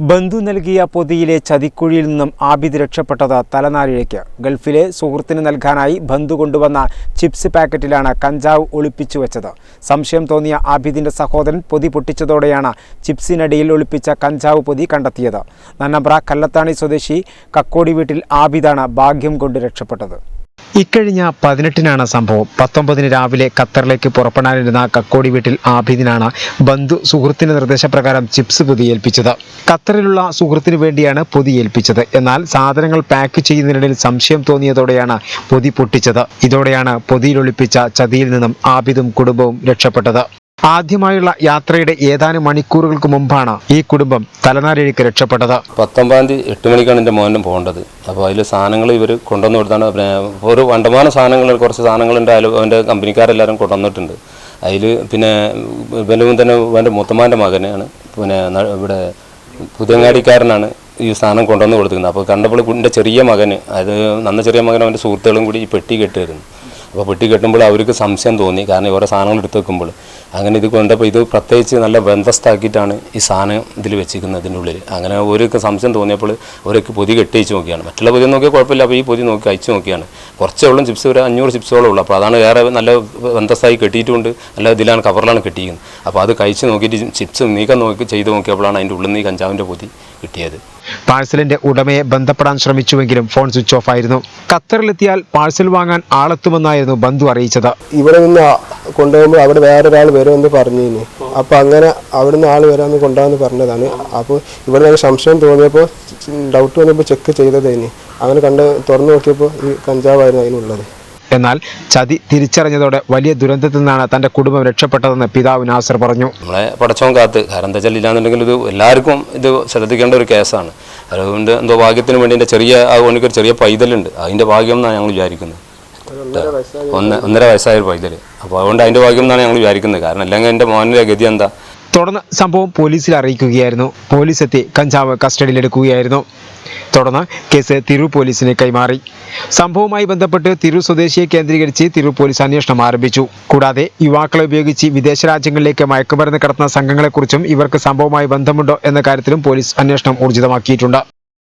ബന്ധു നൽകിയ പൊതിയിലെ ചതിക്കുഴിയിൽ നിന്നും ആബിദ് രക്ഷപ്പെട്ടത് തലനാരിഴയ്ക്ക്. ഗൾഫിലെ സുഹൃത്തിന് നൽകാനായി ബന്ധു കൊണ്ടുവന്ന ചിപ്സ് പാക്കറ്റിലാണ് കഞ്ചാവ് ഒളിപ്പിച്ചു വെച്ചത്. സംശയം തോന്നിയ ആബിദിന്റെ സഹോദരൻ പൊതി പൊട്ടിച്ചതോടെയാണ് ചിപ്സിനടിയിൽ ഒളിപ്പിച്ച കഞ്ചാവ് പൊതി കണ്ടെത്തിയത്. നന്നമ്പ്ര കല്ലത്താണി സ്വദേശി കക്കോടി വീട്ടിൽ ആബിദാണ് ഭാഗ്യം കൊണ്ട് രക്ഷപ്പെട്ടത്. ഇക്കഴിഞ്ഞ പതിനെട്ടിനാണ് സംഭവം. പത്തൊമ്പതിന് രാവിലെ ഖത്തറിലേക്ക് പുറപ്പെടാനിരുന്ന കക്കോടി വീട്ടിൽ ആബിദിനാണ് ബന്ധു സുഹൃത്തിന്റെ നിർദ്ദേശപ്രകാരം ചിപ്സ് പൊതിയേൽപ്പിച്ചത്. ഖത്തറിലുള്ള സുഹൃത്തിനു വേണ്ടിയാണ് പൊതി ഏൽപ്പിച്ചത് എന്നാൽ സാധനങ്ങൾ പാക്ക് ചെയ്യുന്നതിനിടയിൽ സംശയം തോന്നിയതോടെയാണ് പൊതി പൊട്ടിച്ചത്. ഇതോടെയാണ് പൊതിയിലൊളിപ്പിച്ച ചതിയിൽ നിന്നും ആബിദും കുടുംബവും രക്ഷപ്പെട്ടത്. ആദ്യമായുള്ള യാത്രയുടെ ഏതാനും മണിക്കൂറുകൾക്ക് മുമ്പാണ് ഈ കുടുംബം തലനാരിഴയ്ക്ക് രക്ഷപ്പെട്ടത്. പത്തൊമ്പതാം തീയതി എട്ട് മണിക്കാണ് എന്റെ മോനും പോകേണ്ടത്. അപ്പോൾ അതിൽ സാധനങ്ങൾ ഇവർ കൊണ്ടുവന്ന് കൊടുത്താണ്. ഒരു വണ്ടമാന സാധനങ്ങൾ കുറച്ച് സാധനങ്ങളുണ്ട് അതിൽ അവന്റെ കമ്പനിക്കാരെല്ലാവരും കൊണ്ടുവന്നിട്ടുണ്ട്. അതിൽ പിന്നെ ബലവും തന്നെ എന്റെ മുത്തമ്മാന്റെ മകനാണ്. പിന്നെ ഇവിടെ പുതിയങ്ങാടിക്കാരനാണ് ഈ സാധനം കൊണ്ടുവന്ന് കൊടുത്തിരുന്നത്. അപ്പോൾ കണ്ടപ്പോൾ എന്റെ ചെറിയ മകന് അതായത് നന്ന ചെറിയ മകൻ അവന്റെ സുഹൃത്തുക്കളും കൂടി ഈ പെട്ടി കെട്ടിയിരുന്നു. അപ്പോൾ പെട്ടി കെട്ടുമ്പോൾ അവർക്ക് സംശയം തോന്നി. കാരണം ഓരോ സാധനങ്ങൾ എടുത്ത് വെക്കുമ്പോൾ അങ്ങനെ ഇത് കൊണ്ടപ്പോൾ ഇത് പ്രത്യേകിച്ച് നല്ല ബന്ധസ്ഥാക്കിയിട്ടാണ് ഈ സാധനം ഇതിൽ വെച്ചിരിക്കുന്നത് ഇതിന്റെ ഉള്ളിൽ അങ്ങനെ ഓരോക്കെ സംശയം തോന്നിയപ്പോൾ ഓരോക്ക് പൊതി കെട്ടിച്ച് നോക്കിയാണ്. മറ്റുള്ള പൊതി നോക്കിയാൽ കുഴപ്പമില്ല അപ്പോൾ ഈ പൊതി നോക്കി അയച്ചു നോക്കിയാണ്. കുറച്ചേ ഉള്ളൂ ചിപ്സ് ഒരു അഞ്ഞൂറ് ചിപ്സോളം ഉള്ളൂ. അപ്പോൾ അതാണ് വേറെ നല്ല ബന്ധസ്ഥായി കെട്ടിയിട്ടുണ്ട്. നല്ല ഇതിലാണ് കവറിലാണ് കെട്ടിയിരിക്കുന്നത്. അപ്പോൾ അത് കഴിച്ച് നോക്കിയിട്ട് ചിപ്സ് നീക്കം നോക്കി ചെയ്ത് നോക്കിയപ്പോഴാണ് അതിന്റെ ഉള്ളിൽ നിന്ന് ഈ കഞ്ചാവിന്റെ പൊതി കിട്ടിയത്. പാഴ്സലിന്റെ ഉടമയെ ബന്ധപ്പെടാൻ ശ്രമിച്ചുവെങ്കിലും ഫോൺ സ്വിച്ച് ഓഫ് ആയിരുന്നു. ഖത്തറിലെത്തിയാൽ പാഴ്സൽ വാങ്ങാൻ ആളെത്തുമെന്നായിരുന്നു ബന്ധു അറിയിച്ചത്. ഇവിടെ നിന്ന് കൊണ്ടുപോകുമ്പോൾ അവിടെ വേറൊരാൾ വരുമെന്ന് പറഞ്ഞിരുന്നു അപ്പോൾ അങ്ങനെ അവിടെ നിന്ന് ആൾ വരാമെന്ന് കൊണ്ടുപോകാന്ന് പറഞ്ഞതാണ്. അപ്പോൾ ഇവിടെ നിന്ന് സംശയം തോന്നിയപ്പോൾ ഡൗട്ട് വന്നപ്പോൾ ചെക്ക് ചെയ്തതേനി. അങ്ങനെ കണ്ട് തുറന്നു നോക്കിയപ്പോൾ ഈ കഞ്ചാവായിരുന്നു അതിനുള്ളത്. എന്നാൽ ചതി തിരിച്ചറിഞ്ഞതോടെ വലിയ ദുരന്തത്തിൽ നിന്നാണ് തന്റെ കുടുംബം രക്ഷപ്പെട്ടതെന്ന് പിതാവ് നാസർ പറഞ്ഞു. നമ്മളെ പടച്ചോൻ കാത്ത് കാരണം എന്താ വെച്ചാൽ ഇല്ലാന്നുണ്ടെങ്കിൽ ഇത് എല്ലാവർക്കും ഇത് ശ്രദ്ധിക്കേണ്ട ഒരു കേസാണ്. അതുകൊണ്ട് എന്തോ ഭാഗ്യത്തിന് വേണ്ടി എന്റെ ചെറിയ ആ ഓനിക്ക് ഒരു ചെറിയ പൈതലുണ്ട്. അതിന്റെ ഭാഗ്യം എന്നാണ് ഞങ്ങൾ വിചാരിക്കുന്നത്. ഒന്ന് ഒന്നര വയസ്സായ ഒരു പൈതൽ അപ്പോൾ അതുകൊണ്ട് അതിന്റെ ഭാഗ്യം എന്നാണ് ഞങ്ങൾ വിചാരിക്കുന്നത്. കാരണം അല്ലെങ്കിൽ എന്റെ മോനിലെ ഗതി എന്താ? തുടർന്ന് സംഭവം പോലീസിൽ അറിയിക്കുകയായിരുന്നു. പോലീസ് എത്തി കഞ്ചാവ് കസ്റ്റഡിയിലെടുക്കുകയായിരുന്നു. തുടർന്ന് കേസ് തിരു പോലീസിന് കൈമാറി. സംഭവവുമായി ബന്ധപ്പെട്ട് തിരു സ്വദേശിയെ കേന്ദ്രീകരിച്ച് തിരു പോലീസ് അന്വേഷണം ആരംഭിച്ചു. കൂടാതെ യുവാക്കളെ ഉപയോഗിച്ച് വിദേശ രാജ്യങ്ങളിലേക്ക് മയക്കുമരുന്ന് കടത്തുന്ന സംഘങ്ങളെക്കുറിച്ചും ഇവർക്ക് സംഭവവുമായി ബന്ധമുണ്ടോ എന്ന കാര്യത്തിലും പോലീസ് അന്വേഷണം ഊർജിതമാക്കിയിട്ടുണ്ട്.